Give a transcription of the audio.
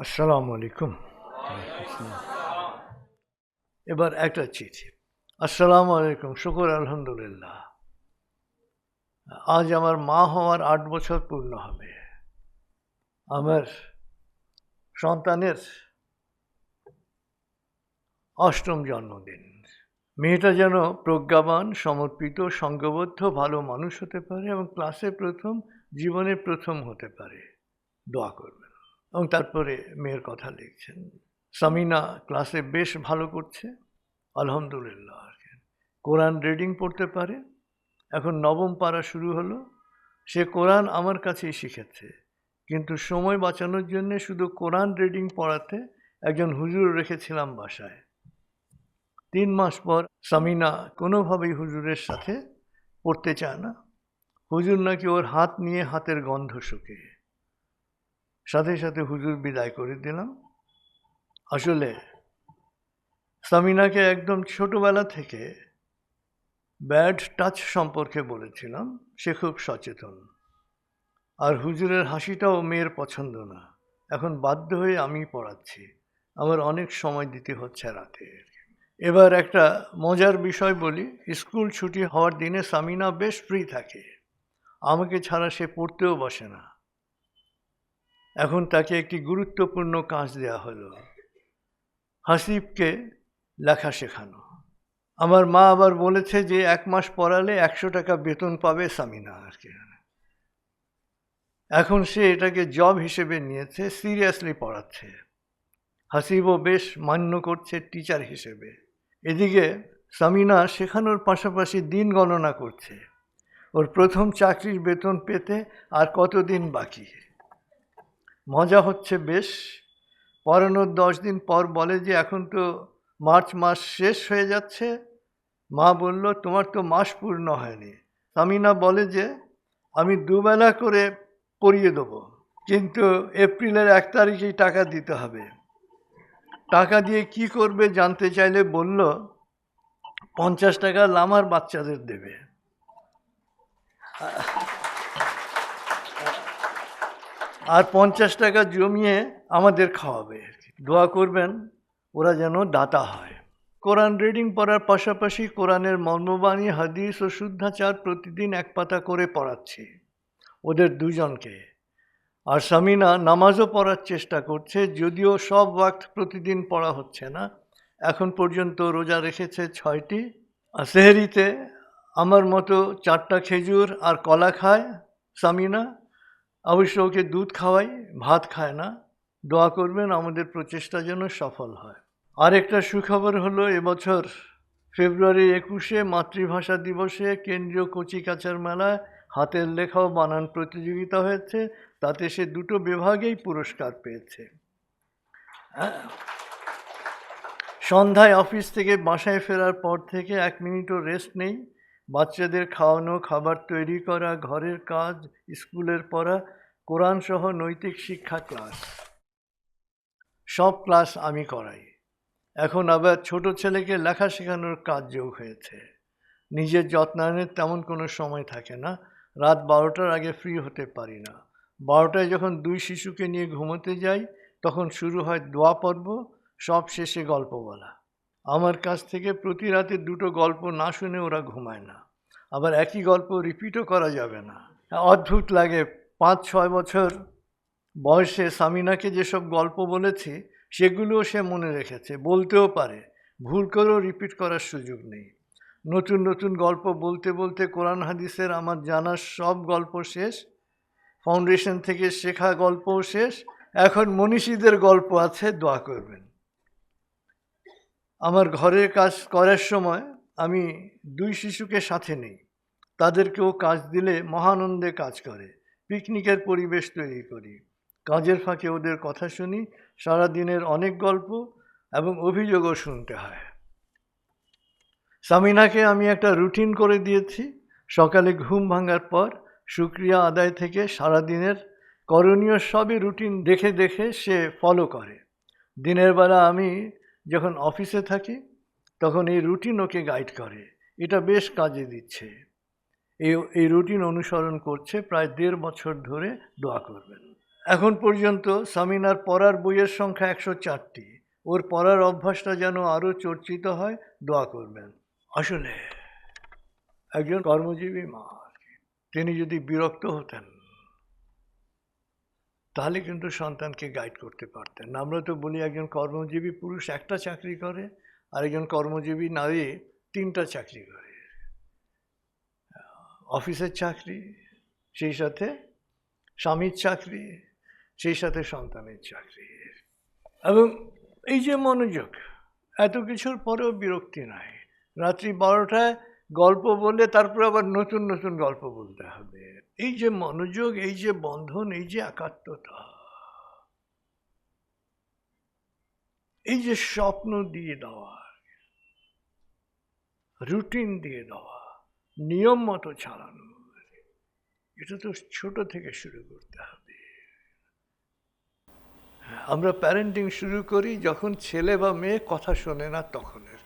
আসসালামু আলাইকুম এবার একটা চিঠি। আসসালামু আলাইকুম শুকুর, আলহামদুলিল্লাহ। আজ আমার মা হওয়ার আট বছর পূর্ণ হবে। আমার সন্তানের অষ্টম জন্মদিন। মেয়েটা যেন প্রজ্ঞাবান, সমর্পিত, সঙ্গবদ্ধ, ভালো মানুষ হতে পারে এবং ক্লাসে প্রথম জীবনে প্রথম হতে পারে। দোয়া করবেন। এবং তারপরে মেয়ের কথা লিখছেন। সামিনা ক্লাসে বেশ ভালো করছে। আলহামদুলিল্লাহ আর কি। কোরআন রিডিং পড়তে পারে। এখন নবম পারা শুরু হলো। সে কোরআন আমার কাছেই শিখেছে। কিন্তু সময় বাঁচানোর জন্য শুধু কোরআন রিডিং পড়াতে একজন হুজুর রেখেছিলাম বাসায়। তিন মাস পর সামিনা কোনোভাবেই হুজুরের সাথে পড়তে চায় না। হুজুর নাকি ওর হাত নিয়ে হাতের গন্ধ শুকে। সাথে সাথে হুজুর বিদায় করে দিলাম। আসলে সামিনাকে একদম ছোটবেলা থেকে ব্যাড টাচ সম্পর্কে বলেছিলাম, সে খুব সচেতন। আর হুজুরের হাসিটাও মেয়ের পছন্দ না। এখন বাধ্য হয়ে আমি পড়াচ্ছি। আমার অনেক সময় দিতে হচ্ছে রাতে। এবার একটা মজার বিষয় বলি, স্কুল ছুটি হওয়ার দিনে সামিনা বেশ ফ্রি থাকে। আমাকে ছাড়া সে পড়তেও বসে না। এখন তাকে একটি গুরুত্বপূর্ণ কাজ দেওয়া হলো। হাসিবকে লেখা শেখানো। আমার মা আবার বলেছে যে, এক মাস পড়ালে একশো টাকা বেতন পাবে সামিনা আর কি। এখন সে এটাকে জব হিসেবে নিয়েছে, সিরিয়াসলি পড়াচ্ছে। হাসিবও বেশ মান্য করছে টিচার হিসেবে। এদিকে সামিনা শেখানোর পাশাপাশি দিন গণনা করছে। ওর প্রথম চাকরির বেতন পেতে আর কতদিন বাকি? মজা হচ্ছে বেশ। পড়ানোর দশ দিন পর বলে যে, এখন তো মার্চ মাস শেষ হয়ে যাচ্ছে। মা বলল, তোমার তো মাস পূর্ণ হয়নি। সামিনা বলে যে, আমি দুবেলা করে পড়িয়ে দেবো, কিন্তু এপ্রিলের এক তারিখেই টাকা দিতে হবে। টাকা দিয়ে কি করবে জানতে চাইলে বলল, পঞ্চাশ টাকা লামার বাচ্চাদের দেবে। আর পঞ্চাশ টাকা জমিয়ে আমাদের খাওয়াবে আর কি। দোয়া করবেন, ওরা যেন দাতা হয়। কোরআন রিডিং পড়ার পাশাপাশি কোরআনের মর্মবাণী, হাদিস ও শুদ্ধাচার প্রতিদিন এক পাতা করে পড়াচ্ছি। ওদের দুজনকে। আর সামিনা নামাজও পড়ার চেষ্টা করছে, যদিও সব ওয়াক্ত প্রতিদিন পড়া হচ্ছে না। এখন পর্যন্ত রোজা রেখেছে ছয়টি। আর সেহেরিতে আমার মতো চারটা খেজুর আর কলা খায় সামিনা। অবশ্য ওকে দুধ খাওয়াই, ভাত খায় না। দোয়া করবেন আমাদের প্রচেষ্টা যেন সফল হয়। আরেকটা সুখবর হলো, এবছর ফেব্রুয়ারি একুশে মাতৃভাষা দিবসে কেন্দ্রীয় কচিকাচার মেলায় হাতের লেখা ও বানান প্রতিযোগিতা হয়েছে। তাতে সে দুটো বিভাগেই পুরস্কার পেয়েছে। সন্ধ্যায় অফিস থেকে বাসায় ফেরার পর থেকে এক মিনিটও রেস্ট নেই। বাচ্চাদের খাওয়ানো, খাবার তৈরি করা, ঘরের কাজ, স্কুলের পড়া কোরআন সহ নৈতিক শিক্ষা ক্লাস। সব ক্লাস আমি করাই। এখন আবার ছোট ছেলেকে লেখা শেখানোর কাজ যোগ হয়েছে। নিজের যত্নায়নের তেমন কোনো সময় থাকে না। রাত বারোটার আগে ফ্রি হতে পারি না। বারোটায় যখন দুই শিশুকে নিয়ে ঘুমোতে যাই, তখন শুরু হয় দোয়া পর্ব, সব শেষে গল্প বলা। আমার কাছ থেকে প্রতি রাতে দুটো গল্প না শুনে ওরা ঘুমায় না। আবার একই গল্প রিপিটও করা যাবে না। অদ্ভুত লাগে পাঁচ ছয় বছর বয়সে সামিনাকে যেসব গল্প বলেছি, সেগুলোও সে মনে রেখেছে, বলতেও পারে। ভুল করেও রিপিট করার সুযোগ নেই। নতুন নতুন গল্প বলতে বলতে কোরআন হাদিসের আমার জানার সব গল্প শেষ ফাউন্ডেশন থেকে শেখা গল্পও শেষ। এখন মনীষীদের গল্প আছে, দোয়া করবেন। আমার ঘরের কাজ করার সময় আমি দুই শিশুকে সাথে নেই। তাদেরকেও কাজ দিলে মহানন্দে কাজ করে। পিকনিকের পরিবেশ তৈরি করি। কাজের ফাঁকে ওদের কথা শুনি সারা দিনের অনেক গল্প এবং অভিযোগও শুনতে হয়। সামিনাকে আমি একটা রুটিন করে দিয়েছি। সকালে ঘুম ভাঙার পর শুক্রিয়া আদায় থেকে সারা দিনের করণীয় সবই রুটিন দেখে দেখে সে ফলো করে। দিনের বেলা আমি যখন অফিসে থাকি, তখন এই রুটিন ওকে গাইড করে। এটা বেশ কাজে দিচ্ছে। এই এই রুটিন অনুসরণ করছে প্রায় দেড় বছর ধরে দোয়া করবেন। এখন পর্যন্ত সামিনার পড়ার বইয়ের সংখ্যা একশো চারটি। ওর পড়ার অভ্যাসটা যেন আরও চর্চিত হয়, দোয়া করবেন। আসলে একজন কর্মজীবী মা, তিনি যদি বিরক্ত হতেন তাহলে কিন্তু সন্তানকে গাইড করতে পারতেন। আমরা তো বলি একজন কর্মজীবী পুরুষ একটা চাকরি করে আর একজন কর্মজীবী নারী তিনটা চাকরি করে। অফিসের চাকরি, সেই সাথে স্বামীর চাকরি, সেই সাথে সন্তানের চাকরি। এবং এই যে মনোযোগ, এত কিছুর পরেও বিরক্তি নাই। রাত্রি বারোটায় গল্প বলে তারপর আবার নতুন নতুন গল্প বলতে হবে। এই যে মনোযোগ, এই যে বন্ধন, এই যে একাত্মতা, এই যে স্বপ্ন দিয়ে দেওয়া রুটিন দিয়ে দেওয়া, নিয়ম মতো চালানো, এটা তো ছোট থেকে শুরু করতে হবে। আমরা প্যারেন্টিং শুরু করি যখন ছেলে বা মেয়ে কথা শোনে না তখনের।